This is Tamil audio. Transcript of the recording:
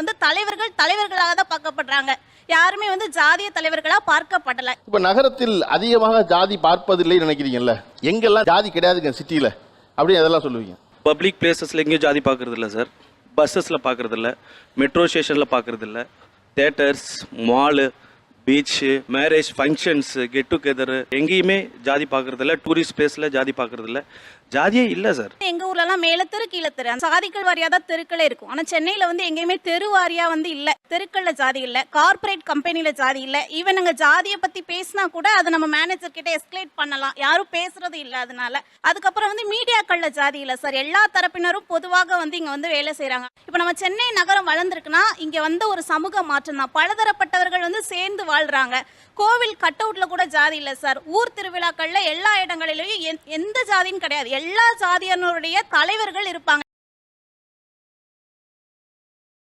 வந்து தலைவர்கள் தலைவர்களாக தான் பார்க்கப்படுறாங்க. யாருமே வந்து ஜாதிய தலைவர்களா பார்க்கப்படல. இப்ப நகரத்தில் அதிகமாக ஜாதி பார்ப்பதில்லை நினைக்கிறீங்கல்ல? எங்கெல்லாம் ஜாதி கிடையாதுங்க சிட்டில அப்படி அதெல்லாம் சொல்லுவீங்க. பப்ளிக் பிளேசஸில் எங்கேயும் ஜாதி பார்க்கறது இல்ல சார் பஸ்ஸஸில் பார்க்கறது இல்ல மெட்ரோ ஸ்டேஷனில் பார்க்கறது இல்ல theatres mall beach marriage functions get together எங்கேயுமே ஜாதி பார்க்கறது டூரிஸ்ட் பிளேஸில் ஜாதி பார்க்கறது இல்லை ஜாதியே இல்லை சார் எங்கள் ஊர்லலாம் மேலே மேல தெரு கீழே தெரு. அந்த சாதிகள் வாரியாக தான் தெருக்களே இருக்கும். ஆனால் சென்னையில் வந்து எங்கேயுமே தெரு வாரியாக வந்து இல்லை. தெருக்களில் ஜாதி இல்லை. கார்ப்பரேட் கம்பெனியில் ஜாதி இல்லை. ஈவன் நாங்கள் ஜாதியை பற்றி பேசினா கூட அதை நம்ம மேனேஜர் கிட்ட எஸ்கலேட் பண்ணலாம். யாரும் பேசுறது இல்லை அதனால. அதுக்கப்புறம் வந்து மீடியாக்களில் ஜாதி இல்லை சார் எல்லா தரப்பினரும் பொதுவாக வந்து இங்கே வந்து வேலை செய்கிறாங்க இப்போ நம்ம சென்னை நகரம் வளர்ந்துருக்குன்னா இங்கே வந்து ஒரு சமூக மாற்றம் தான். பலதரப்பட்டவர்கள் வந்து சேர்ந்து வாழ்றாங்க. கோவில் கட் அவுட்ல கூட ஜாதி இல்லை சார். ஊர் திருவிழாக்கள்ல எல்லா இடங்களிலையும் எந்த- எந்த ஜாதியும் கிடையாது. எல்லா ஜாதியினருடைய தலைவர்கள் இருப்பாங்க.